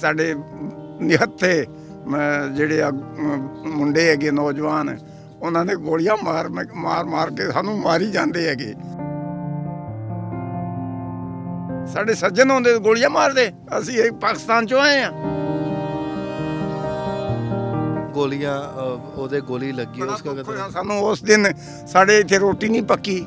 ਸਾਡੇ ਨਿਹੱਥੇ ਜਿਹੜੇ ਮੁੰਡੇ ਹੈਗੇ ਨੌਜਵਾਨ ਉਹਨਾਂ ਨੇ ਗੋਲੀਆਂ ਮਾਰ ਮਾਰ ਮਾਰ ਕੇ ਸਾਨੂੰ ਮਾਰੀ ਜਾਂਦੇ ਹੈਗੇ। ਸਾਡੇ ਸੱਜਣ ਹੁੰਦੇ ਗੋਲੀਆਂ ਮਾਰਦੇ ਅਸੀਂ ਇਹ ਪਾਕਿਸਤਾਨ ਚੋਂ ਆਏ ਆ ਗੋਲੀਆਂ ਉਹਦੇ ਗੋਲੀ ਲੱਗੀ ਉਸ ਦਾ ਸਾਨੂੰ ਉਸ ਦਿਨ ਸਾਡੇ ਇੱਥੇ ਰੋਟੀ ਨਹੀਂ ਪੱਕੀ।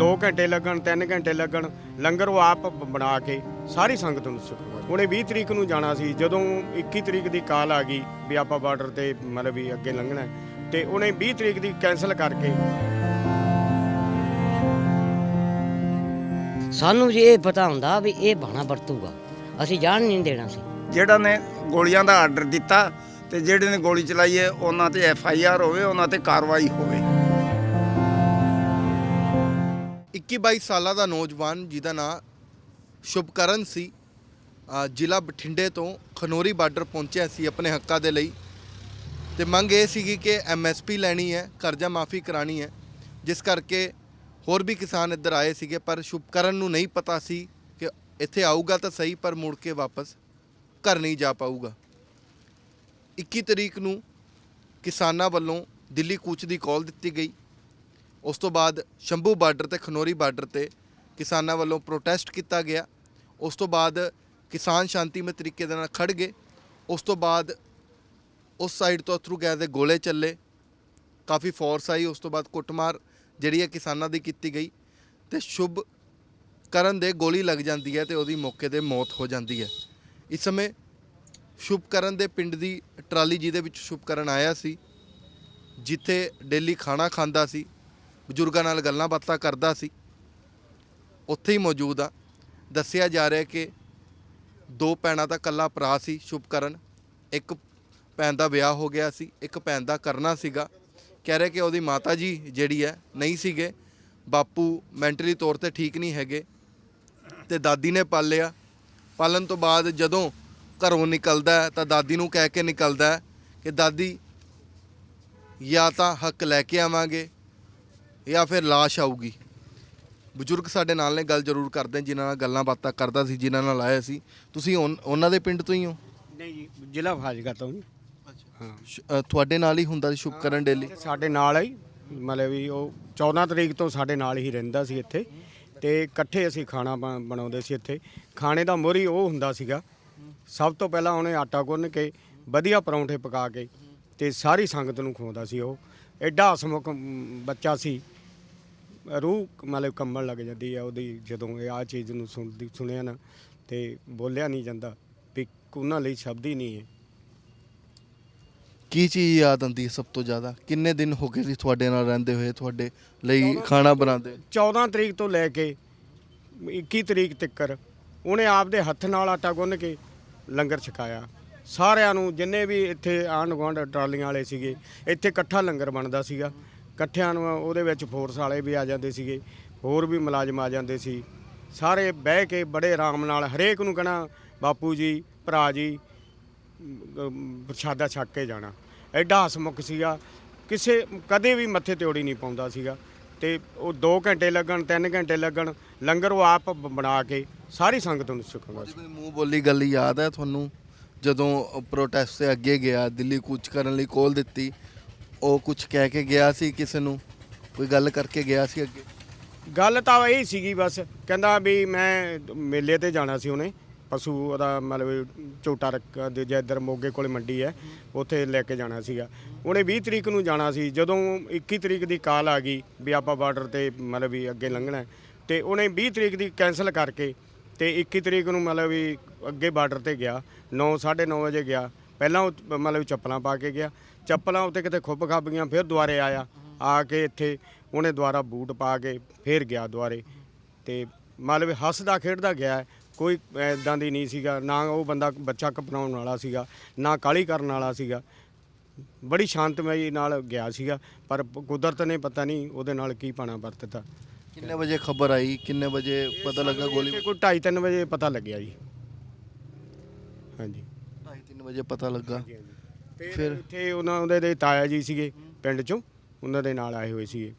2 ਘੰਟੇ ਲੱਗਣ 3 ਘੰਟੇ ਲੱਗਣ ਲੰਗਰ ਉਹ ਆਪ ਬਣਾ ਕੇ ਸਾਰੀ ਸੰਗਤ ਨੂੰ ਛਕਾਉਂਦਾ ਉਹਨੇ 20 ਤਰੀਕ ਨੂੰ ਜਾਣਾ ਸੀ ਜਦੋਂ 21 ਤਰੀਕ ਦੀ ਕਾਲ ਆ ਗਈ ਵੀ ਆਪਾਂ ਬਾਰਡਰ ਤੇ ਮਤਲਬ ਵੀ ਅੱਗੇ ਲੰਘਣਾ ਤੇ ਉਹਨੇ 20 ਤਰੀਕ ਦੀ ਕੈਨਸਲ ਕਰਕੇ ਸਾਨੂੰ ਜੇ ਇਹ ਪਤਾ ਹੁੰਦਾ ਵੀ ਇਹ ਬਾਣਾ ਵਰਤੂਗਾ ਅਸੀਂ ਜਾਣ ਨਹੀਂ ਦੇਣਾ ਸੀ। ਜਿਹੜਾ ਨੇ ਗੋਲੀਆਂ ਦਾ ਆਰਡਰ ਦਿੱਤਾ ਤੇ ਜਿਹੜੇ ਨੇ ਗੋਲੀ ਚਲਾਈ ਹੈ ਉਹਨਾਂ ਤੇ ਐਫ ਆਈ ਆਰ ਹੋਵੇ ਉਹਨਾਂ ਤੇ ਕਾਰਵਾਈ ਹੋਵੇ। 21 ਸਾਲਾਂ ਦਾ ਨੌਜਵਾਨ ਜਿਹਦਾ ਨਾਂ ਸ਼ੁਭਕਰਨ ਸੀ ਅ, ਜ਼ਿਲ੍ਹਾ ਬਠਿੰਡੇ ਤੋਂ ਖਨੋਰੀ ਬਾਰਡਰ ਪਹੁੰਚਿਆ ਸੀ ਆਪਣੇ ਹੱਕਾਂ ਦੇ ਲਈ। ਤੇ ਮੰਗ ਇਹ ਸੀਗੀ ਕਿ ਐਮਐਸਪੀ ਲੈਣੀ ਹੈ ਕਰਜ਼ਾ ਮਾਫੀ ਕਰਾਣੀ ਹੈ ਜਿਸ ਕਰਕੇ ਹੋਰ ਵੀ ਕਿਸਾਨ ਇੱਧਰ ਆਏ ਸੀਗੇ ਪਰ ਸ਼ੁਭਕਰਨ ਨੂੰ ਨਹੀਂ ਪਤਾ ਸੀ ਕਿ ਇੱਥੇ ਆਊਗਾ ਤਾਂ ਸਹੀ ਪਰ ਮੁੜ ਕੇ ਵਾਪਸ ਘਰ ਨਹੀਂ ਜਾ ਪਾਊਗਾ। 21 ਤਰੀਕ ਨੂੰ ਕਿਸਾਨਾਂ ਵੱਲੋਂ ਦਿੱਲੀ ਕੂਚ ਦੀ ਕਾਲ ਦਿੱਤੀ ਗਈ। ਉਸ ਤੋਂ ਬਾਅਦ ਸ਼ੰਭੂ ਬਾਰਡਰ ਤੇ, ਖਨੋਰੀ ਬਾਰਡਰ ਤੇ ਕਿਸਾਨਾਂ ਵੱਲੋਂ ਪ੍ਰੋਟੈਸਟ ਕੀਤਾ ਗਿਆ। ਉਸ ਤੋਂ ਬਾਅਦ ਕਿਸਾਨ ਸ਼ਾਂਤੀਮਈ ਤਰੀਕੇ ਦੇ ਨਾਲ ਖੜ ਗਏ। ਉਸ ਤੋਂ ਬਾਅਦ ਉਸ ਸਾਈਡ ਤੋਂ ਅਥਰੂ ਗੈਸ ਦੇ ਗੋਲੇ ਚੱਲੇ। ਕਾਫੀ ਫੋਰਸ ਆਈ, ਉਸ ਤੋਂ ਬਾਅਦ ਕੁੱਟਮਾਰ ਜਿਹੜੀ ਹੈ ਕਿਸਾਨਾਂ ਦੀ ਕੀਤੀ ਗਈ ਤੇ ਸ਼ੁਭ ਕਰਨ ਦੇ ਗੋਲੀ ਲੱਗ ਜਾਂਦੀ ਹੈ ਤੇ ਉਹਦੀ ਮੌਕੇ ਤੇ ਮੌਤ ਹੋ ਜਾਂਦੀ ਹੈ। ਇਸ ਸਮੇਂ ਸ਼ੁਭਕਰਨ ਦੇ ਪਿੰਡ ਦੀ ਟਰਾਲੀ ਜਿਹਦੇ ਵਿੱਚ ਸ਼ੁਭਕਰਨ ਆਇਆ ਸੀ, ਜਿੱਥੇ ਡੇਲੀ ਖਾਣਾ ਖਾਂਦਾ ਸੀ ਬਜ਼ੁਰਗਾਂ ਨਾਲ ਗੱਲਾਂ ਬਾਤਾਂ ਕਰਦਾ ਸੀ। ਉੱਥੇ ਹੀ ਮੌਜੂਦ ਆ। ਦੱਸਿਆ ਜਾ ਰਿਹਾ ਕਿ ਦੋ ਭੈਣਾਂ ਦਾ ਇਕੱਲਾ ਭਰਾ ਸੀ ਸ਼ੁਭਕਰਨ। ਇੱਕ ਭੈਣ ਦਾ ਵਿਆਹ ਹੋ ਗਿਆ ਸੀ, ਇੱਕ ਭੈਣ ਦਾ ਕਰਨਾ ਸੀਗਾ। ਕਹਿ ਰਿਹਾ ਕਿ ਉਹਦੀ ਮਾਤਾ ਜੀ ਜਿਹੜੀ ਹੈ, ਨਹੀਂ ਸੀਗੇ। ਬਾਪੂ ਮੈਂਟਲੀ ਤੌਰ ਤੇ ਠੀਕ ਨਹੀਂ ਹੈਗੇ ਤੇ ਦਾਦੀ ਨੇ ਪਾਲਿਆ ਪਾਲਣ ਤੋਂ ਬਾਅਦ ਜਦੋਂ ਘਰੋਂ ਨਿਕਲਦਾ ਤਾਂ ਦਾਦੀ ਨੂੰ ਕਹਿ ਕੇ ਨਿਕਲਦਾ ਕਿ ਦਾਦੀ, ਜਾਂ ਤਾਂ ਹੱਕ ਲੈ ਕੇ ਆਵਾਂਗੇ ਜਾਂ ਫਿਰ ਲਾਸ਼ ਆਊਗੀ। ਬਜ਼ੁਰਗ ਸਾਡੇ ਨਾਲ ਨੇ ਗੱਲ ਜ਼ਰੂਰ ਕਰਦੇ ਜਿਨ੍ਹਾਂ ਨਾਲ ਗੱਲਾਂ ਬਾਤਾਂ ਕਰਦਾ ਸੀ ਜਿਨ੍ਹਾਂ ਨਾਲ ਆਇਆ ਸੀ। ਤੁਸੀਂ ਉਨ- ਉਹਨਾਂ ਦੇ ਪਿੰਡ ਤੋਂ ਹੀ ਹੋ? ਨਹੀਂ ਜੀ ਜ਼ਿਲ੍ਹਾ ਫਾਜ਼ਿਲਕਾ ਤੋਂ ਜੀ ਹਾਂ। ਸ਼- ਅ, ਤੁਹਾਡੇ ਨਾਲ ਹੀ ਹੁੰਦਾ ਸੀ ਸ਼ੁਭਕਰਨ ਡੇਲੀ? ਸਾਡੇ ਨਾਲ ਹੀ ਮਤਲਬ ਵੀ ਉਹ 14 ਤਰੀਕ ਤੋਂ ਸਾਡੇ ਨਾਲ ਹੀ ਰਹਿੰਦਾ ਸੀ ਇੱਥੇ। ਤੇ ਇਕੱਠੇ ਅਸੀਂ ਖਾਣਾ ਬ- ਬਣਾਉਂਦੇ ਸੀ ਇੱਥੇ। ਖਾਣੇ ਦਾ ਮੋਰੀ ਉਹ ਹੁੰਦਾ ਸੀਗਾ। ਸਭ ਤੋਂ ਪਹਿਲਾਂ ਉਹਨੇ ਆਟਾ ਗੁੰਨ ਕੇ ਵਧੀਆ ਪਰੌਂਠੇ ਪਕਾ ਕੇ ਤੇ ਸਾਰੀ ਸੰਗਤ ਨੂੰ ਖਵਾਉਂਦਾ ਸੀ ਉਹ। ਐਡਾ ਹਸਮੁਖ ਮ, ਬੱਚਾ ਸੀ। ਰੂਹ ਮਤਲਬ ਕੰਬਣ ਲੱਗ ਜਾਂਦੀ ਆ ਉਹਦੀ ਜਦੋਂ ਇਹ ਆ ਚੀਜ਼ ਨੂੰ ਸੁਣਦੀ ਸੁਣਿਆ ਨਾ ਤੇ ਬੋਲਿਆ ਨਹੀਂ ਜਾਂਦਾ ਵੀ ਉਹਨਾਂ ਲਈ ਸ਼ਬਦ ਹੀ ਨਹੀਂ ਹੈ। ਕੀ ਚੀਜ਼ ਯਾਦ ਆਉਂਦੀ ਹੈ ਸਭ ਤੋਂ ਜ਼ਿਆਦਾ? ਕਿੰਨੇ ਦਿਨ ਹੋ ਗਏ ਸੀ ਤੁਹਾਡੇ ਨਾਲ ਰਹਿੰਦੇ ਹੋਏ ਤੁਹਾਡੇ ਲਈ ਖਾਣਾ ਬਣਾਉਂਦੇ 14 ਤਰੀਕ ਤੋਂ ਲੈ ਕੇ 21 ਤਰੀਕ ਤੱਕ ਉਹਨੇ ਆਪਦੇ ਹੱਥ ਨਾਲ ਆਟਾ ਗੁੰਨ ਕੇ ਲੰਗਰ ਛਕਾਇਆ। ਸਾਰਿਆਂ ਨੂੰ ਜਿੰਨੇ ਵੀ ਇੱਥੇ ਆਂਢ ਗੁਆਂਢ ਟਰਾਲੀਆਂ ਵਾਲੇ ਸੀਗੇ ਇੱਥੇ ਇਕੱਠਾ ਲੰਗਰ ਬਣਦਾ ਸੀਗਾ। ਇਕੱਠਿਆਂ ਨੂੰ ਉਹਦੇ ਵਿੱਚ ਫੋਰਸ ਵਾਲੇ ਵੀ ਆ ਜਾਂਦੇ ਸੀਗੇ, ਹੋਰ ਵੀ ਮੁਲਾਜ਼ਮ ਆ ਜਾਂਦੇ ਸੀ। ਸਾਰੇ ਬਹਿ ਕੇ ਬੜੇ ਆਰਾਮ ਨਾਲ ਹਰੇਕ ਨੂੰ ਕਹਣਾ, ਬਾਪੂ ਜੀ, ਭਰਾ ਜੀ ਪ੍ਰਸ਼ਾਦਾ ਛੱਕ ਕੇ ਜਾਣਾ। ਐਡਾ ਹਸਮੁਖ ਸੀਗਾ। ਕਿਸੇ, ਕਦੇ ਵੀ ਮੱਥੇ ਤੇ ਨਹੀਂ ਪਾਉਂਦਾ ਸੀਗਾ। ਤੇ ਉਹ 2 ਘੰਟੇ ਲੱਗਣ 3 ਘੰਟੇ ਲੱਗਣ, ਲੰਗਰ ਉਹ ਆਪ ਬ- ਬਣਾ ਕੇ ਸਾਰੀ ਸੰਗਤ ਨੂੰ ਛਕਾਉਂਦਾ ਸੀ। ਮੂੰਹ ਬੋਲੀ ਗੱਲ ਯਾਦ ਹੈ ਤੁਹਾਨੂੰ? ਜਦੋਂ ਪ੍ਰੋਟੈਸਟ ਤੇ ਅੱਗੇ ਗਿਆ, ਦਿੱਲੀ ਕੂਚ ਕਰਨ ਲਈ ਕੋਲ ਦਿੱਤੀ ਉਹ ਕੁਝ ਕਹਿ ਕੇ ਗਿਆ ਸੀ ਕਿਸੇ ਨੂੰ? ਕੋਈ ਗੱਲ ਕਰਕੇ ਗਿਆ ਸੀ ਅੱਗੇ? ਗੱਲ ਤਾਂ ਇਹ ਸੀਗੀ ਬਸ। ਕਹਿੰਦਾ ਵੀ ਮੈਂ ਮੇਲੇ ਤੇ ਜਾਣਾ ਸੀ ਉਹਨੇ। ਪਸ਼ੂ ਉਹਦਾ ਮਤਲਬ ਝੋਟਾ ਰੱਖ ਦੇ ਜਾਂ ਇੱਧਰ ਮੋਗੇ ਕੋਲੇ ਮੰਡੀ ਹੈ ਉੱਥੇ ਲੈ ਕੇ ਜਾਣਾ ਸੀਗਾ। ਉਹਨੇ 20 ਤਰੀਕ ਨੂੰ ਜਾਣਾ ਸੀ। ਜਦੋਂ 21 ਤਰੀਕ ਦੀ ਕਾਲ ਆ ਗਈ ਵੀ ਆਪਾਂ ਬਾਰਡਰ ਤੇ ਮਤਲਬ ਵੀ ਅੱਗੇ ਲੰਘਣਾ ਹੈ, ਤੇ ਉਹਨੇ 20 ਤਰੀਕ ਦੀ ਕੈਨਸਲ ਕਰਕੇ ਤੇ 21 ਤਰੀਕ ਨੂੰ ਮਤਲਬ ਵੀ ਅੱਗੇ ਬਾਰਡਰ ਤੇ ਗਿਆ। 9 9:30 ਵਜੇ ਗਿਆ। ਪਹਿਲਾਂ ਉਹ ਮਤਲਬ ਚੱਪਲਾਂ ਪਾ ਕੇ ਗਿਆ। ਚੱਪਲਾਂ ਉੱਤੇ ਕਿਤੇ ਖੁੱਬ ਖੱਬ ਗਈਆਂ ਫਿਰ ਦੁਬਾਰੇ ਆਇਆ। ਆ ਕੇ ਇੱਥੇ ਉਹਨੇ ਦੁਬਾਰਾ ਬੂਟ ਪਾ ਕੇ ਫਿਰ ਗਿਆ ਦੁਬਾਰੇ ਤੇ ਮਤਲਬ ਹੱਸਦਾ ਖੇਡਦਾ ਗਿਆ। ਕੋਈ ਐਦਾਂ ਦੀ ਨਹੀਂ ਸੀਗਾ। ਨਾ ਉਹ ਬੰਦਾ ਬੱਚਾ ਕਪਨਾਉਣ ਵਾਲਾ ਸੀਗਾ ਨਾ ਕਾਲੀ ਕਰਨ ਵਾਲਾ ਸੀਗਾ। ਬੜੀ ਸ਼ਾਂਤਮਈ ਨਾਲ ਗਿਆ ਸੀਗਾ ਪਰ ਕੁਦਰਤ ਨੇ ਪਤਾ ਨਹੀਂ ਉਹਦੇ ਨਾਲ ਕੀ ਪਾਣਾ ਵਰਤਤਾ। ਕਿੰਨੇ ਵਜੇ ਖਬਰ ਆਈ? ਕਿੰਨੇ ਵਜੇ ਪਤਾ ਲੱਗਾ ਗੋਲੀ? ਕੋਈ 2:30 ਵਜੇ ਪਤਾ ਲੱਗਿਆ ਜੀ। ਹਾਂਜੀ। 2:30 ਵਜੇ ਪਤਾ ਲੱਗਾ। ਫਿਰ? ਇੱਥੇ ਉਹਨਾਂ ਉਹਦੇ ਦੇ ਤਾਇਆ ਜੀ ਸੀਗੇ ਪਿੰਡ ਚੋਂ ਉਹਨਾਂ ਦੇ ਨਾਲ ਆਏ ਹੋਏ ਸੀਗੇ।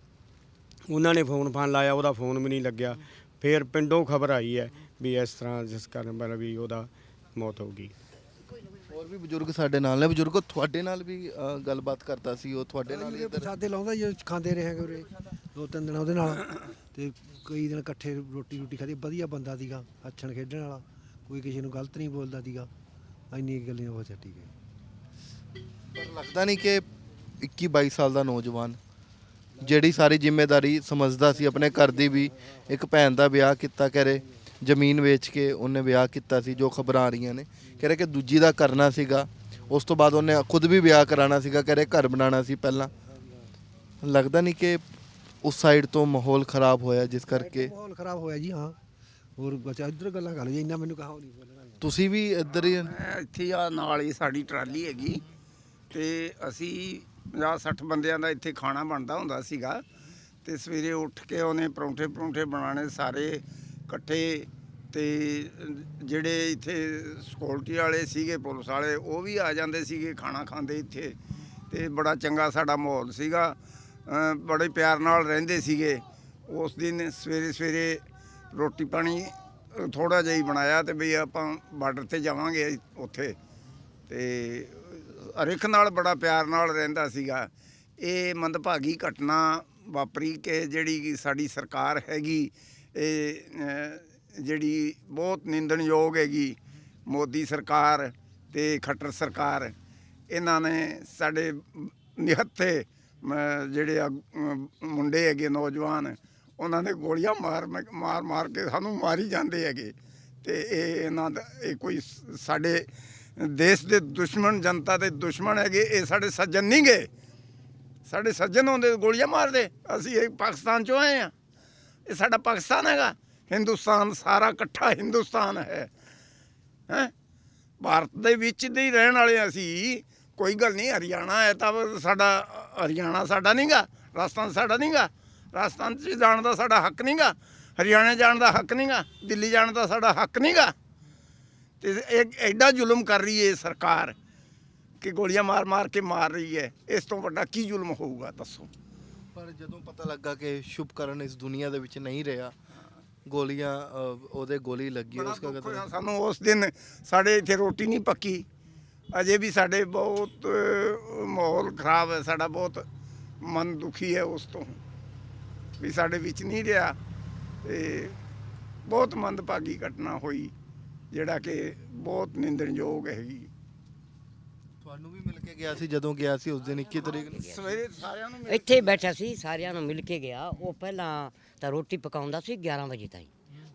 ਉਹਨਾਂ ਨੇ ਫੋਨ ਫਾਨ ਲਾਇਆ ਉਹਦਾ ਫੋਨ ਵੀ ਨਹੀਂ ਲੱਗਿਆ। ਫਿਰ ਪਿੰਡੋਂ ਖਬਰ ਆਈ ਹੈ ਵੀ ਇਸ ਤਰ੍ਹਾਂ ਜਿਸ ਕਾਰਨ ਮਤਲਬ ਵੀ ਉਹਦਾ ਮੌਤ ਹੋ ਗਈ। ਹੋਰ ਵੀ ਬਜ਼ੁਰਗ ਸਾਡੇ ਨਾਲ ਨੇ ਬਜ਼ੁਰਗੋ ਤੁਹਾਡੇ ਨਾਲ ਵੀ ਅ, ਗੱਲਬਾਤ ਕਰਦਾ ਸੀ ਉਹ ਤੁਹਾਡੇ ਨਾਲ ਹੀ ਇੱਧਰ? ਪ੍ਰਸਾਦੇ ਲਾਉਂਦਾ ਜੀ ਖਾਂਦੇ ਰਹੇ ਹੈਗੇ ਉਰੇ ਦੋ ਤਿੰਨ ਦਿਨ ਉਹਦੇ ਨਾਲ। ਤੇ ਕਈ ਦਿਨ ਇਕੱਠੇ ਰੋਟੀ ਰੋਟੀ ਖਾਦੀ ਵਧੀਆ ਬੰਦਾ ਸੀਗਾ ਅੱਛਣ ਖੇਡਣ ਵਾਲਾ ਕੋਈ ਕਿਸੇ ਨੂੰ ਗਲਤ ਨਹੀਂ ਬੋਲਦਾ ਸੀਗਾ। ਇੰਨੀ ਗੱਲਾਂ ਹੋ ਹੈ ਪਰ ਲੱਗਦਾ ਨਹੀਂ ਕਿ 21 22 ਸਾਲ ਦਾ ਨੌਜਵਾਨ ਜਿਹੜੀ ਸਾਰੀ ਜ਼ਿੰਮੇਵਾਰੀ ਸਮਝਦਾ ਸੀ ਆਪਣੇ ਘਰ ਦੀ ਵੀ ਇੱਕ ਭੈਣ ਦਾ ਵਿਆਹ ਕੀਤਾ ਕਰੇ ਜ਼ਮੀਨ ਵੇਚ ਕੇ ਉਹਨੇ ਵਿਆਹ ਕੀਤਾ ਸੀ ਜੋ ਖਬਰਾਂ ਆ ਰਹੀਆਂ ਨੇ ਕਹ ਰਿਹਾ ਕਿ ਦੂਜੀ ਦਾ ਕਰਨਾ ਸੀਗਾ ਉਸ ਤੋਂ ਬਾਅਦ ਉਹਨੇ ਖੁਦ ਵੀ ਵਿਆਹ ਕਰਾਉਣਾ ਸੀਗਾ ਕਹ ਰਿਹਾ ਘਰ ਬਣਾਉਣਾ ਸੀ ਪਹਿਲਾਂ। ਲੱਗਦਾ ਨਹੀਂ ਕਿ ਉਸ ਸਾਈਡ ਤੋਂ ਮਾਹੌਲ ਖਰਾਬ ਹੋਇਆ ਜਿਸ ਕਰਕੇ ਮਾਹੌਲ ਖਰਾਬ ਹੋਇਆ ਜੀ ਹਾਂ। ਹੋਰ ਬੱਚਾ ਇੱਧਰ ਗੱਲਾਂ ਕਰ ਜੀ ਇੰਨਾ ਮੈਨੂੰ ਕਹਾ ਨਹੀਂ ਬੋਲਣਾ। ਤੁਸੀਂ ਵੀ ਇੱਧਰ ਹੀ ਇੱਥੇ ਆ ਨਾਲ ਹੀ ਸਾਡੀ ਟਰਾਲੀ ਹੈਗੀ। ਤੇ ਅਸੀਂ 50 60 ਬੰਦਿਆਂ ਦਾ ਇੱਥੇ ਖਾਣਾ ਬਣਦਾ ਹੁੰਦਾ ਸੀਗਾ ਤੇ ਸਵੇਰੇ ਉੱਠ ਕੇ ਉਹਨੇ ਪਰੌਂਠੇ ਪਰੌਂਠੇ ਬਣਾਉਣੇ ਸਾਰੇ ਇਕੱਠੇ ਤੇ ਜਿਹੜੇ ਇੱਥੇ ਸਕਿਉਰਟੀ ਵਾਲੇ ਸੀਗੇ, ਪੁਲਿਸ ਵਾਲੇ, ਉਹ ਵੀ ਆ ਜਾਂਦੇ ਸੀਗੇ ਖਾਣਾ ਖਾਂਦੇ ਇੱਥੇ ਤੇ ਬੜਾ ਚੰਗਾ ਸਾਡਾ ਮਾਹੌਲ ਸੀਗਾ। ਬੜੇ ਪਿਆਰ ਨਾਲ ਰਹਿੰਦੇ ਸੀਗੇ। ਉਸ ਦਿਨ ਸਵੇਰੇ ਸਵੇਰੇ ਰੋਟੀ ਪਾਣੀ ਥੋੜਾ ਜਿਹਾ ਹੀ ਬਣਾਇਆ ਤੇ ਵੀ ਆਪਾਂ ਬਾਰਡਰ ਤੇ ਜਾਵਾਂਗੇ ਉੱਥੇ ਤੇ ਹਰੇਕ ਨਾਲ ਬੜਾ ਪਿਆਰ ਨਾਲ ਰਹਿੰਦਾ ਸੀਗਾ। ਇਹ ਮੰਦਭਾਗੀ ਘਟਨਾ ਵਾਪਰੀ ਕਿ ਜਿਹੜੀ ਸਾਡੀ ਸਰਕਾਰ ਹੈਗੀ ਇਹ ਜਿਹੜੀ ਬਹੁਤ ਨਿੰਦਣਯੋਗ ਹੈਗੀ ਮੋਦੀ ਸਰਕਾਰ ਤੇ ਖੱਟਰ ਸਰਕਾਰ ਇਹਨਾਂ ਨੇ ਸਾਡੇ ਨਿਹੱਥੇ ਮ, ਜਿਹੜੇ ਆ, ਮੁੰਡੇ ਹੈਗੇ ਨੌਜਵਾਨ ਉਹਨਾਂ ਨੇ ਗੋਲੀਆਂ ਮਾਰ ਮਾਰ ਮਾਰ ਕੇ ਸਾਨੂੰ ਮਾਰੀ ਜਾਂਦੇ ਹੈਗੇ। ਤੇ ਇਹ ਇਹਨਾਂ ਦਾ ਇਹ ਕੋਈ ਸਾਡੇ ਦੇਸ਼ ਦੇ ਦੁਸ਼ਮਣ, ਜਨਤਾ ਦੇ ਦੁਸ਼ਮਣ ਹੈਗੇ, ਇਹ ਸਾਡੇ ਸੱਜਣ ਨਹੀਂ ਗਏ। ਸਾਡੇ ਸੱਜਣ ਹੁੰਦੇ ਗੋਲੀਆਂ ਮਾਰਦੇ, ਅਸੀਂ ਇਹ ਪਾਕਿਸਤਾਨ ਚੋਂ ਆਏ ਆ ਇਹ ਸਾਡਾ ਪਾਕਿਸਤਾਨ ਹੈਗਾ। ਹਿੰਦੁਸਤਾਨ ਸਾਰਾ ਇਕੱਠਾ ਹਿੰਦੁਸਤਾਨ ਹੈ। ਹੈ? ਭਾਰਤ ਦੇ ਵਿੱਚ ਦੇ ਹੀ ਰਹਿਣ ਵਾਲੇ ਅਸੀਂ। ਕੋਈ ਗੱਲ ਨਹੀਂ, ਹਰਿਆਣਾ ਹੈ ਤਾਂ ਸਾਡਾ, ਹਰਿਆਣਾ ਸਾਡਾ ਨਹੀਂਗਾ ਰਾਜਸਥਾਨ ਸਾਡਾ ਨਹੀਂਗਾ ਰਾਜਸਥਾਨ 'ਚ ਜਾਣ ਦਾ ਸਾਡਾ ਹੱਕ ਨਹੀਂਗਾ ਹਰਿਆਣਾ ਜਾਣ ਦਾ ਹੱਕ ਨਹੀਂਗਾ ਦਿੱਲੀ ਜਾਣ ਦਾ ਸਾਡਾ ਹੱਕ ਨਹੀਂਗਾ ਤੇ ਇਹ ਐਡਾ ਜ਼ੁਲਮ ਕਰ ਰਹੀ ਹੈ ਸਰਕਾਰ ਕਿ ਗੋਲੀਆਂ ਮਾਰ ਮਾਰ ਕੇ ਮਾਰ ਰਹੀ ਹੈ। ਇਸ ਤੋਂ ਵੱਡਾ ਕੀ ਜ਼ੁਲਮ ਹੋਊਗਾ ਦੱਸੋ। ਪਰ ਜਦੋਂ ਪਤਾ ਲੱਗਾ ਕਿ ਸ਼ੁਭਕਰਨ ਇਸ ਦੁਨੀਆ ਦੇ ਵਿੱਚ ਨਹੀਂ ਰਿਹਾ ਗੋਲੀਆਂ ਉਹਦੇ ਗੋਲੀ ਲੱਗੀ ਬੜਾ ਉਸ ਦਾ ਦੁੱਖ ਹੋਇਆ ਸਾਨੂੰ ਉਸ ਦਿਨ। ਸਾਡੇ ਇੱਥੇ ਰੋਟੀ ਨਹੀਂ ਪੱਕੀ। ਅਜੇ ਵੀ ਸਾਡੇ ਬਹੁਤ ਅਹ, ਮਾਹੌਲ ਖਰਾਬ ਹੈ ਸਾਡਾ ਬਹੁਤ ਮਨ ਦੁਖੀ ਹੈ ਉਸ ਤੋਂ। ਵੀ ਸਾਡੇ ਵਿੱਚ ਨਹੀਂ ਰਿਹਾ। ਤੇ ਬਹੁਤ ਮੰਦਭਾਗੀ ਘਟਨਾ ਹੋਈ। ਜਿਹੜਾ ਕਿ ਬਹੁਤ ਨਿੰਦਣਯੋਗ ਹੈਗੀ। ਤੁਹਾਨੂੰ ਵੀ ਮਿਲ ਕੇ ਗਿਆ ਸੀ ਜਦੋਂ ਗਿਆ ਸੀ ਉਸ ਦਿਨ 21 ਤਰੀਕ ਨੂੰ? ਸਵੇਰੇ ਸਾਰਿਆਂ ਨੂੰ ਮਿਲ- ਇੱਥੇ ਹੀ ਬੈਠਾ ਸੀ ਸਾਰਿਆਂ ਨੂੰ ਮਿਲ ਕੇ ਗਿਆ। ਉਹ ਪਹਿਲਾਂ ਤਾਂ ਰੋਟੀ ਪਕਾਉਂਦਾ ਸੀ 11 ਵਜੇ ਤਾਈਂ।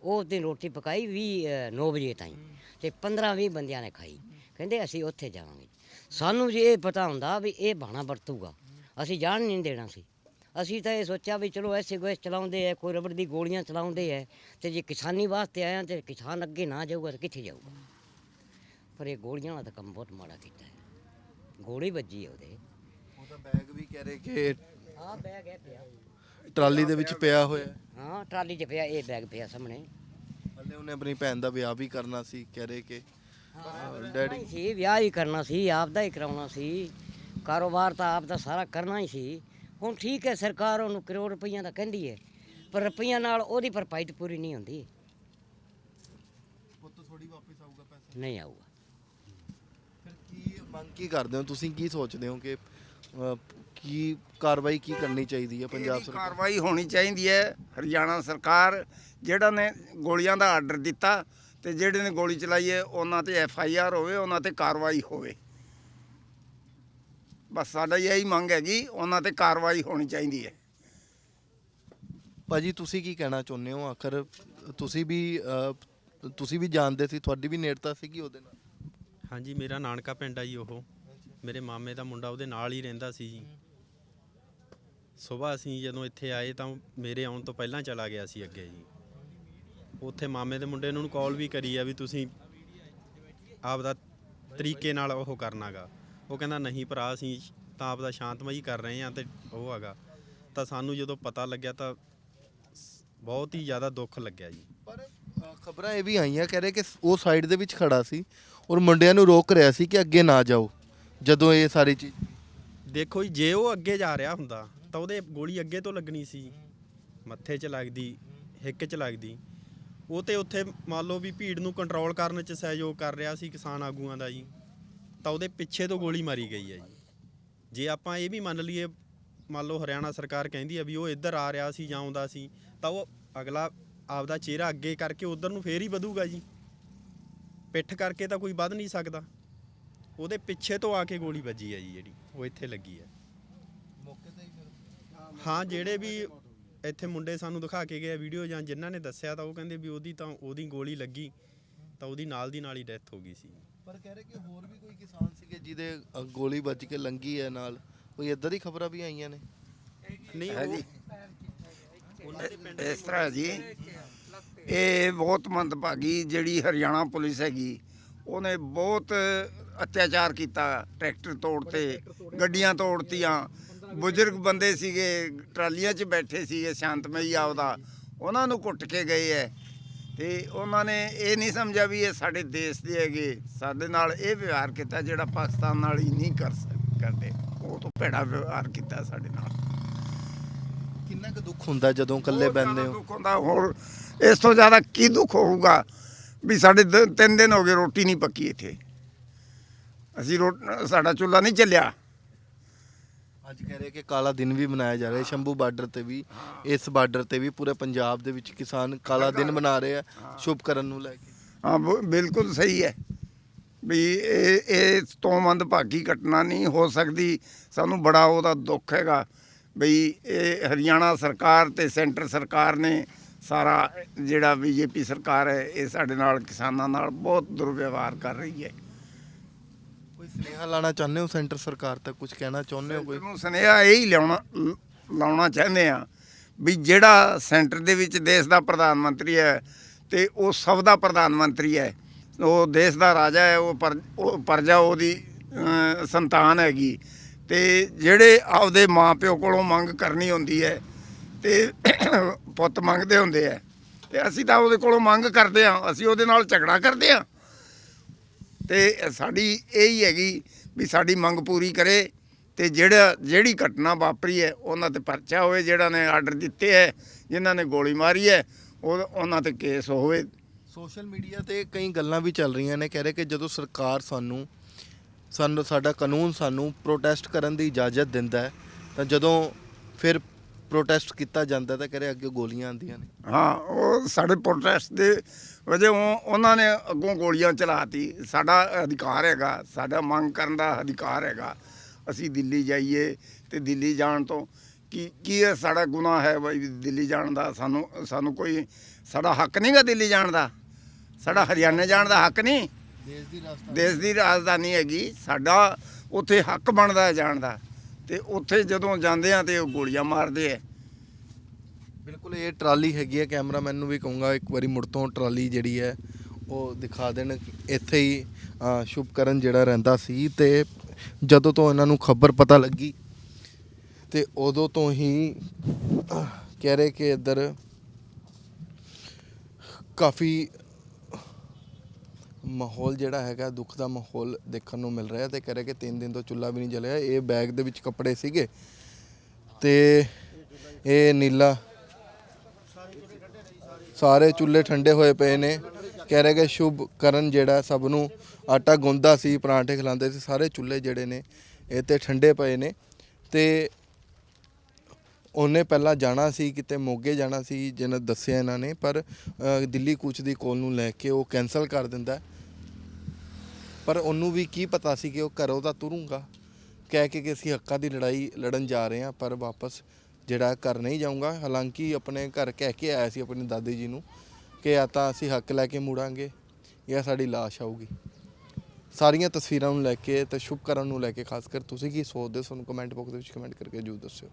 ਉਸ ਦਿਨ ਰੋਟੀ ਪਕਾਈ 20 9 ਵਜੇ ਤਾਈਂ ਤੇ 15 20 ਬੰਦਿਆਂ ਨੇ ਖਾਈ। ਕਹਿੰਦੇ ਅਸੀਂ ਉੱਥੇ ਜਾਵਾਂਗੇ। ਸਾਨੂੰ ਜੇ ਇਹ ਪਤਾ ਹੁੰਦਾ ਵੀ ਇਹ ਬਾਣਾ ਵਰਤੂਗਾ ਅਸੀਂ ਜਾਣ ਨਹੀਂ ਦੇਣਾ ਸੀ। ਅਸੀਂ ਤਾਂ ਇਹ ਸੋਚਿਆ ਵੀ ਚਲੋ ਐਸੇ ਗੋਏ ਚਲਾਉਂਦੇ ਐ ਕੋਈ ਰਬੜ ਦੀ ਗੋਲੀਆਂ ਚਲਾਉਂਦੇ ਐ ਤੇ ਜੇ ਕਿਸਾਨੀ ਵਾਸਤੇ ਆਇਆ ਤੇ ਕਿਸਾਨ ਅੱਗੇ ਨਾ ਜਾਊਗਾ ਤਾਂ ਕਿੱਥੇ ਜਾਊਗਾ? ਪਰ ਇਹ ਗੋਲੀਆਂ ਵਾਲਾ ਤਾਂ ਕੰਮ ਬਹੁਤ ਮਾੜਾ ਕੀਤਾ ਹੈ। ਗੋਲੀ ਵੱਜੀ ਹੈ ਉਹਦੇ। ਉਹਦਾ ਬੈਗ ਵੀ ਕਹਿ ਰਹੇ ਕਿ ਆਹ ਬੈਗ ਹੈ ਪਿਆ। ਟਰਾਲੀ ਦੇ ਵਿੱਚ ਪਿਆ ਹੋਇਆ। ਹੈ। ਹਾਂ ਟਰਾਲੀ 'ਚ ਪਿਆ ਇਹ ਬੈਗ ਪਿਆ ਸਾਹਮਣੇ। ਹਲੇ ਉਹਨੇ ਆਪਣੀ ਭੈਣ ਦਾ ਵਿਆਹ ਵੀ ਕਰਨਾ ਸੀ ਕਹਿ ਰਹੇ ਕਿ ਡੈਡੀ ਨਹੀਂ ਸੀ ਵਿਆਹ ਹੀ ਕਰਨਾ ਸੀ ਆਪ ਦਾ ਹੀ ਕਰਾਉਣਾ ਸੀ। ਕਾਰੋਬਾਰ ਤਾਂ ਆਪ ਦਾ ਸਾਰਾ ਕਰਨਾ ਹੀ ਸੀ। ਹੁਣ ਠੀਕ ਹੈ ਸਰਕਾਰ ਉਹਨੂੰ ਕਰੋੜ ਰੁਪਈਆ ਦਾ ਕਹਿੰਦੀ ਹੈ ਪਰ ਰੁਪਈਆ ਨਾਲ ਉਹਦੀ ਭਰਪਾਈ ਤਾਂ ਪੂਰੀ ਨਹੀਂ ਹੁੰਦੀ। ਪੁੱਤ ਥੋੜੀ ਵਾਪਸ ਆਊਗਾ ਪੈਸਾ? ਨਹੀਂ ਆਊਗਾ। ਫਿਰ ਕੀ ਮੰਗ ਕੀ ਕਰਦੇ ਹੋ? ਤੁਸੀਂ ਕੀ ਸੋਚਦੇ ਹੋ ਕਿ ਕੀ ਕਾਰਵਾਈ ਕੀ ਕਰਨੀ ਚਾਹੀਦੀ ਹੈ ਪੰਜਾਬ ਇਹਦੀ ਸਰਕਾਰ? ਕਾਰਵਾਈ ਹੋਣੀ ਚਾਹੀਦੀ ਹੈ ਹਰਿਆਣਾ ਸਰਕਾਰ ਜਿਹੜਾ ਨੇ ਗੋਲੀਆਂ ਦਾ ਆਰਡਰ ਦਿੱਤਾ ਤੇ ਜਿਹੜੇ ਨੇ ਗੋਲੀ ਚਲਾਈ ਹੈ ਉਹਨਾਂ ਤੇ ਐਫ ਆਈ ਆਰ ਹੋਵੇ ਉਹਨਾਂ ਤੇ ਕਾਰਵਾਈ ਹੋਵੇ। ਬਸ ਸਾਡਾ ਇਹੀ ਮੰਗ ਹੈਗੀ ਉਹਨਾਂ ਤੇ ਕਾਰਵਾਈ ਹੋਣੀ ਚਾਹੀਦੀ ਹੈ। ਭਾਜੀ ਤੁਸੀਂ ਕੀ ਕਹਿਣਾ ਚਾਹੁੰਦੇ ਹੋ? ਆਖਰ ਤੁਸੀਂ ਵੀ ਅ, ਤੁਸੀਂ ਵੀ ਜਾਣਦੇ ਸੀ ਤੁਹਾਡੀ ਵੀ ਨੇੜਤਾ ਸੀਗੀ ਉਹਦੇ ਨਾਲ? ਹਾਂਜੀ ਮੇਰਾ ਨਾਨਕਾ ਪਿੰਡ ਆ ਜੀ ਉਹ। ਮੇਰੇ ਮਾਮੇ ਦਾ ਮੁੰਡਾ ਉਹਦੇ ਨਾਲ ਹੀ ਰਹਿੰਦਾ ਸੀ ਜੀ। ਸਵੇਰ ਅਸੀਂ ਜਦੋਂ ਇੱਥੇ ਆਏ ਤਾਂ ਮੇਰੇ ਆਉਣ ਤੋਂ ਪਹਿਲਾਂ ਚਲਾ ਗਿਆ ਸੀ ਅੱਗੇ ਜੀ। ਉੱਥੇ ਮਾਮੇ ਦੇ ਮੁੰਡੇ ਨੂੰ ਕਾਲ ਵੀ ਕਰੀ ਆ ਵੀ ਤੁਸੀਂ ਆਪਦਾ ਤਰੀਕੇ ਨਾਲ ਉਹ ਕਰਨਾਗਾ। ਉਹ ਕਹਿੰਦਾ ਨਹੀਂ ਭਰਾ ਅਸੀਂ ਤਾਂ ਆਪਦਾ ਸ਼ਾਂਤਮਈ ਕਰ ਰਹੇ ਆ ਤੇ ਉਹ ਹੈਗਾ। ਤਾਂ ਸਾਨੂੰ ਜਦੋਂ ਪਤਾ ਲੱਗਿਆ ਤਾਂ ਸ- ਬਹੁਤ ਹੀ ਜ਼ਿਆਦਾ ਦੁੱਖ ਲੱਗਿਆ ਜੀ। ਪਰ ਖਬਰਾਂ ਇਹ ਵੀ ਆਈਆਂ ਕਹਿ ਰਹੇ ਕਿ ਉਹ ਸਾਈਡ ਦੇ ਵਿੱਚ ਖੜਾ ਸੀ ਔਰ ਮੁੰਡਿਆਂ ਨੂੰ ਰੋਕ ਰਿਹਾ ਸੀ ਕਿ ਅੱਗੇ ਨਾ ਜਾਓ ਜਦੋਂ ਇਹ ਸਾਰੀ ਚੀਜ਼ ਦੇਖੋ ਜੀ ਜੇ ਉਹ ਅੱਗੇ ਜਾ ਰਿਹਾ ਹੁੰਦਾ ਤਾਂ ਉਹਦੇ ਗੋਲੀ ਅੱਗੇ ਤੋਂ ਲੱਗਣੀ ਸੀ। ਮੱਥੇ 'ਚ ਲੱਗਦੀ ਹਿੱਕ 'ਚ ਲੱਗਦੀ। ਉਹ ਤੇ ਉੱਥੇ ਮੰਨ ਲਓ ਵੀ ਭੀੜ ਨੂੰ ਕੰਟਰੋਲ ਕਰਨ 'ਚ ਸਹਿਯੋਗ ਕਰ ਰਿਹਾ ਸੀ ਕਿਸਾਨ ਆਗੂਆਂ ਦਾ ਜੀ। ਤਾਂ ਉਹਦੇ ਪਿੱਛੇ ਤੋਂ ਗੋਲੀ ਮਾਰੀ ਗਈ ਹੈ ਜੀ। ਜੇ ਆਪਾਂ ਇਹ ਵੀ ਮੰਨ ਲਈਏ ਮੰਨ ਲਓ ਹਰਿਆਣਾ ਸਰਕਾਰ ਕਹਿੰਦੀ ਆ ਵੀ ਉਹ ਇੱਧਰ ਆ ਰਿਹਾ ਸੀ ਜਾਂ ਆਉਂਦਾ ਸੀ ਤਾਂ ਉਹ ਅਗਲਾ ਆਪਦਾ ਚਿਹਰਾ ਅੱਗੇ ਕਰਕੇ ਉਧਰ ਨੂੰ ਫੇਰ ਹੀ ਵਧੂਗਾ ਜੀ। ਪਿੱਠ ਕਰਕੇ ਤਾਂ ਕੋਈ ਵੱਧ ਨਹੀਂ ਸਕਦਾ। ਉਹਦੇ ਪਿੱਛੇ ਤੋਂ ਆ ਕੇ ਗੋਲੀ ਵੱਜੀ ਹੈ ਜੀ ਜਿਹੜੀ ਉਹ ਇੱਥੇ ਲੱਗੀ ਹੈ। ਹਾਂ ਜਿਹੜੇ ਵੀ ਇੱਥੇ ਮੁੰਡੇ ਸਾਨੂੰ ਦਿਖਾ ਕੇ ਗਏ ਵੀਡੀਓ ਜਾਂ ਜਿਨ੍ਹਾਂ ਨੇ ਦੱਸਿਆ ਤਾਂ ਉਹ ਕਹਿੰਦੇ ਵੀ ਉਹਦੀ ਤਾਂ ਉਹਦੀ ਗੋਲੀ ਲੱਗੀ ਤਾਂ ਉਹਦੀ ਨਾਲ ਦੀ ਨਾਲ ਹੀ ਡੈਥ ਹੋ ਗਈ ਸੀ। ਪਰ ਕਹਿ ਰਹੇ ਕਿ ਹੋਰ ਵੀ ਕੋਈ ਕਿਸਾਨ ਸੀਗੇ ਜਿਹਦੇ ਅ, ਗੋਲੀ ਵੱਜ ਕੇ ਲੰਗੀ ਹੈ ਨਾਲ? ਕੋਈ ਇਦਾਂ ਦੀ ਖਬਰਾਂ ਵੀ ਆਈਆਂ ਨੇ? ਨਹੀਂ ਇਸ ਤਰ੍ਹਾਂ ਜੀ। ਇਹ ਬਹੁਤ ਮੰਦਭਾਗੀ ਜਿਹੜੀ ਹਰਿਆਣਾ ਪੁਲਿਸ ਹੈਗੀ ਉਹਨੇ ਬਹੁਤ ਅਤਿਆਚਾਰ ਕੀਤਾ ਟਰੈਕਟਰ ਤੋੜਤੇ ਗੱਡੀਆਂ ਤੋੜਤੀਆਂ। ਬਜ਼ੁਰਗ ਬੰਦੇ ਸੀਗੇ ਟਰਾਲੀਆਂ 'ਚ ਬੈਠੇ ਸੀਗੇ ਸ਼ਾਂਤਮਈ ਆਪਦਾ। ਉਹਨਾਂ ਨੂੰ ਕੁੱਟ ਕੇ ਗਏ ਐ। ਤੇ ਉਹਨਾਂ ਨੇ ਇਹ ਨਹੀਂ ਸਮਝਿਆ ਵੀ ਇਹ ਸਾਡੇ ਦੇਸ਼ ਦੇ ਹੈਗੇ ਸਾਡੇ ਨਾਲ ਇਹ ਵਿਵਹਾਰ ਕੀਤਾ ਜਿਹੜਾ ਪਾਕਿਸਤਾਨ ਨਾਲ ਹੀ ਨਹੀਂ ਕਰ ਕਰਦੇ। ਉਹ ਤੋਂ ਭੈੜਾ ਵਿਵਹਾਰ ਕੀਤਾ ਸਾਡੇ ਨਾਲ। ਕਿੰਨਾ ਕੁ ਦੁੱਖ ਹੁੰਦਾ ਜਦੋਂ ਇਕੱਲੇ ਬੈੰਦੇ ਹੋ? ਦੁੱਖ ਹੁੰਦਾ। ਹੋਰ ਇਸ ਤੋਂ ਜ਼ਿਆਦਾ ਕੀ ਦੁੱਖ ਹੋਊਗਾ ਵੀ ਸਾਡੇ ਤਿੰਨ ਦਿਨ ਹੋ ਗਏ ਰੋਟੀ ਨਹੀਂ ਪੱਕੀ ਇੱਥੇ। ਅਸੀਂ ਸਾਡਾ ਚੁੱਲ੍ਹਾ ਨਹੀਂ ਚੱਲਿਆ। ਅੱਜ ਕਹਿ ਰਹੇ ਕਿ ਕਾਲਾ ਦਿਨ ਵੀ ਮਨਾਇਆ ਜਾ ਰਿਹਾ ਹੈ, ਸ਼ੰਭੂ ਬਾਰਡਰ ਤੇ ਵੀ, ਇਸ ਬਾਰਡਰ ਤੇ ਵੀ ਪੂਰੇ ਪੰਜਾਬ ਦੇ ਵਿੱਚ ਕਿਸਾਨ ਕਾਲਾ ਦਿਨ ਮਨਾ ਰਹੇ ਆ, ਸ਼ੁਭ ਕਰਨ ਨੂੰ ਲੈ ਕੇ। ਹਾਂ, ਬ- ਬਿਲਕੁਲ ਸਹੀ ਹੈ। ਵੀ ਇਹ ਇਹ ਤੋਂ ਮੰਦਭਾਗੀ ਘਟਨਾ ਨਹੀਂ ਹੋ ਸਕਦੀ, ਸਾਨੂੰ ਬੜਾ ਉਹਦਾ ਦੁੱਖ ਹੈਗਾ। ਬਈ ਇਹ ਹਰਿਆਣਾ ਸਰਕਾਰ ਤੇ ਸੈਂਟਰ ਸਰਕਾਰ ਨੇ ਸਾਰਾ ਜਿਹੜਾ ਬੀਜੇਪੀ ਸਰਕਾਰ ਹੈ, ਇਹ ਸਾਡੇ ਨਾਲ ਕਿਸਾਨਾਂ ਨਾਲ ਬਹੁਤ ਦੁਰਵਿਵਹਾਰ ਕਰ ਰਹੀ ਹੈ। ਸੁਨੇਹਾ ਲਾਣਾ ਚਾਹੁੰਦੇ ਹੋ ਸੈਂਟਰ ਸਰਕਾਰ ਤੱਕ? ਕੁਝ ਕਹਿਣਾ ਚਾਹੁੰਦੇ ਹੋ ਕੋਈ? ਨੂੰ ਸੁਨੇਹਾ ਇਹ ਹੀ ਲਿਆਉਣਾ, ਲਾਉਣਾ ਚਾਹੁੰਦੇ ਆ ਵੀ ਜਿਹੜਾ ਸੈਂਟਰ ਦੇ ਵਿੱਚ ਦੇਸ਼ ਦਾ ਪ੍ਰਧਾਨ ਮੰਤਰੀ ਹੈ ਤੇ ਉਹ ਸਭ ਦਾ ਪ੍ਰਧਾਨ ਮੰਤਰੀ ਹੈ, ਉਹ ਦੇਸ਼ ਦਾ ਰਾਜਾ ਹੈ, ਉਹ ਪਰ, ਉਹ ਪ੍ਰਜਾ ਉਹਦੀ ਸੰਤਾਨ ਹੈਗੀ। ਤੇ ਜਿਹੜੇ ਆਪਦੇ ਮਾਪਿਓ ਕੋਲੋਂ ਮੰਗ ਕਰਨੀ ਹੁੰਦੀ ਹੈ ਤੇ ਪੁੱਤ ਮੰਗਦੇ ਹੁੰਦੇ ਆ ਤੇ ਅਸੀਂ ਤਾਂ ਉਹਦੇ ਕੋਲੋਂ ਮੰਗ ਕਰਦੇ ਆ ਅਸੀਂ ਉਹਦੇ ਨਾਲ ਝਗੜਾ ਕਰਦੇ ਆ ਤੇ ਸਾਡੀ ਇਹ ਹੀ ਹੈਗੀ ਵੀ ਸਾਡੀ ਮੰਗ ਪੂਰੀ ਕਰੇ ਤੇ ਜਿਹੜਾ, ਜਿਹੜੀ ਘਟਨਾ ਵਾਪਰੀ ਹੈ, ਉਹਨਾਂ ਤੇ ਪਰਚਾ ਹੋਵੇ, ਜਿਹੜਾ ਨੇ ਆਰਡਰ ਦਿੱਤੇ ਹੈ, ਜਿਨ੍ਹਾਂ ਨੇ ਗੋਲੀ ਮਾਰੀ ਹੈ, ਉਹ, ਉਹਨਾਂ ਤੇ ਕੇਸ ਹੋਵੇ। ਸੋਸ਼ਲ ਮੀਡੀਆ ਤੇ ਕਈ ਗੱਲਾਂ ਵੀ ਚੱਲ ਰਹੀਆਂ ਨੇ, ਕਹਿ ਰਹੇ ਕਿ ਜਦੋਂ ਸਰਕਾਰ ਸਾਨੂੰ ਸਾਨੂੰ, ਸਾਡਾ ਕਾਨੂੰਨ ਸਾਨੂੰ ਪ੍ਰੋਟੈਸਟ ਕਰਨ ਦੀ ਇਜਾਜ਼ਤ ਦਿੰਦਾ ਹੈ, ਤਾਂ ਜਦੋਂ ਫਿਰ ਪ੍ਰੋਟੈਸਟ ਕੀਤਾ ਜਾਂਦਾ ਤਾਂ ਕਹਿ ਰਹੇ ਅੱਗੇ ਗੋਲੀਆਂ ਆਉਂਦੀਆਂ ਨੇ। ਹਾਂ ਉਹ ਸਾਡੇ ਪ੍ਰੋਟੈਸਟ ਦੇ ਵਜ੍ਹਾ ਉਹ- ਉਹਨਾਂ ਨੇ ਅੱਗੋਂ ਗੋਲੀਆਂ ਚਲਾਤੀ। ਸਾਡਾ ਅਧਿਕਾਰ ਹੈਗਾ ਸਾਡਾ ਮੰਗ ਕਰਨ ਦਾ ਅਧਿਕਾਰ ਹੈਗਾ। ਅਸੀਂ ਦਿੱਲੀ ਜਾਈਏ ਤੇ ਦਿੱਲੀ ਜਾਣ ਤੋਂ ਕੀ ਕੀ ਇਹ ਸਾਡਾ ਗੁਨਾਹ ਹੈ ਬਈ ਦਿੱਲੀ ਜਾਣ ਦਾ? ਸਾਨੂੰ ਸਾਨੂੰ ਕੋਈ ਸਾਡਾ ਹੱਕ ਨਹੀਂਗਾ ਦਿੱਲੀ ਜਾਣ ਦਾ? ਸਾਡਾ ਹਰਿਆਣਾ ਜਾਣ ਦਾ ਹੱਕ ਨਹੀਂ? ਦੇਸ਼ ਦੀ ਰਾਜਧਾਨੀ। ਦੇਸ਼ ਦੀ ਰਾਜਧਾਨੀ ਹੈਗੀ। ਸਾਡਾ ਉੱਥੇ ਹੱਕ ਬਣਦਾ ਹੈ ਜਾਣ ਦਾ। ਤੇ ਉੱਥੇ ਜਦੋਂ ਜਾਂਦੇ ਆ ਤੇ ਉਹ ਗੋਲੀਆਂ ਮਾਰਦੇ ਆ। ਬਿਲਕੁਲ, ਇਹ ਟਰਾਲੀ ਹੈਗੀ ਹੈ ਕੈਮਰਾਮੈਨ ਨੂੰ ਵੀ ਕਹੂੰਗਾ, ਇੱਕ ਵਾਰੀ ਮੁੜ ਤੋਂ ਟਰਾਲੀ ਜਿਹੜੀ ਹੈ, ਉਹ ਦਿਖਾ ਦੇਣ। ਇੱਥੇ ਹੀ ਸ਼ੁਭਕਰਨ ਜਿਹੜਾ ਰਹਿੰਦਾ ਸੀ ਤੇ ਜਦੋਂ ਤੋਂ ਇਹਨਾਂ ਨੂੰ ਖਬਰ ਪਤਾ ਲੱਗੀ ਤੇ ਉਦੋਂ ਤੋਂ ਹੀ ਕਹਿ ਰਹੇ ਕਿ ਇੱਧਰ ਕਾਫੀ ਮਾਹੌਲ ਜਿਹੜਾ ਹੈਗਾ, ਦੁੱਖ ਦਾ ਮਾਹੌਲ ਦੇਖਣ ਨੂੰ ਮਿਲ ਰਿਹਾ ਤੇ ਕਹਿ ਰਹੇ ਕਿ 3 ਦਿਨ ਤੋਂ ਚੁੱਲ੍ਹਾ ਵੀ ਨਹੀਂ ਜਲਿਆ। ਇਹ ਬੈਗ ਦੇ ਵਿੱਚ ਕੱਪੜੇ ਸੀਗੇ ਤੇ ਇਹ ਨੀਲਾ ਸਾਰੇ ਚੁੱਲ੍ਹੇ ਠੰਡੇ ਹੋਏ ਪਏ ਨੇ। ਕਹਿ ਰਹੇ ਕਿ ਸ਼ੁਭ ਕਰਨ ਜਿਹੜਾ ਸਭ ਨੂੰ ਆਟਾ ਗੁੰਦਾ ਸੀ, ਪਰਾਂਠੇ ਖਿਲਾਉਂਦੇ ਸੀ, ਸਾਰੇ ਚੁੱਲ੍ਹੇ ਜਿਹੜੇ ਨੇ ਇਹ ਤੇ ਠੰਡੇ ਪਏ ਨੇ ਤੇ ਉਹਨੇ ਪਹਿਲਾਂ ਜਾਣਾ ਸੀ, ਕਿਤੇ ਮੋਗੇ ਜਾਣਾ ਸੀ, ਜਿਹਨਾਂ ਦੱਸਿਆ ਇਹਨਾਂ ਨੇ, ਪਰ ਦਿੱਲੀ ਕੂਚ ਦੀ ਕੋਲ ਨੂੰ ਲੈ ਕੇ ਉਹ ਕੈਨਸਲ ਕਰ ਦਿੰਦਾ। ਪਰ ਉਹਨੂੰ ਵੀ ਕੀ ਪਤਾ ਸੀ ਕਿ ਉਹ ਘਰੋਂ ਤਾਂ ਤੁਰੂਗਾ। ਕਹਿ ਕੇ ਕਿ ਅਸੀਂ ਹੱਕਾਂ ਦੀ ਲੜਾਈ ਲੜਨ ਜਾ ਰਹੇ ਹਾਂ, ਪਰ ਵਾਪਸ ਜਿਹੜਾ ਘਰ ਨਹੀਂ ਜਾਊਂਗਾ। ਹਾਲਾਂਕਿ ਆਪਣੇ ਘਰ ਕਹਿ ਕੇ ਆਇਆ ਸੀ ਆਪਣੀ ਦਾਦੀ ਜੀ ਨੂੰ ਕਿ ਆ ਤਾਂ ਅਸੀਂ ਹੱਕ ਲੈ ਕੇ ਮੁੜਾਂਗੇ, ਜਾਂ ਸਾਡੀ ਲਾਸ਼ ਆਊਗੀ। ਸਾਰੀਆਂ ਤਸਵੀਰਾਂ ਨੂੰ ਲੈ ਕੇ ਤੇ ਸ਼ੁਭਕਰਨ ਨੂੰ ਲੈ ਕੇ ਖਾਸ ਕਰ ਤੁਸੀਂ ਕੀ ਸੋਚਦੇ ਹੋ? ਸਾਨੂੰ ਕਮੈਂਟ ਬਾਕਸ ਦੇ ਵਿੱਚ ਕਮੈਂਟ ਕਰਕੇ ਜਰੂਰ ਦੱਸਿਓ।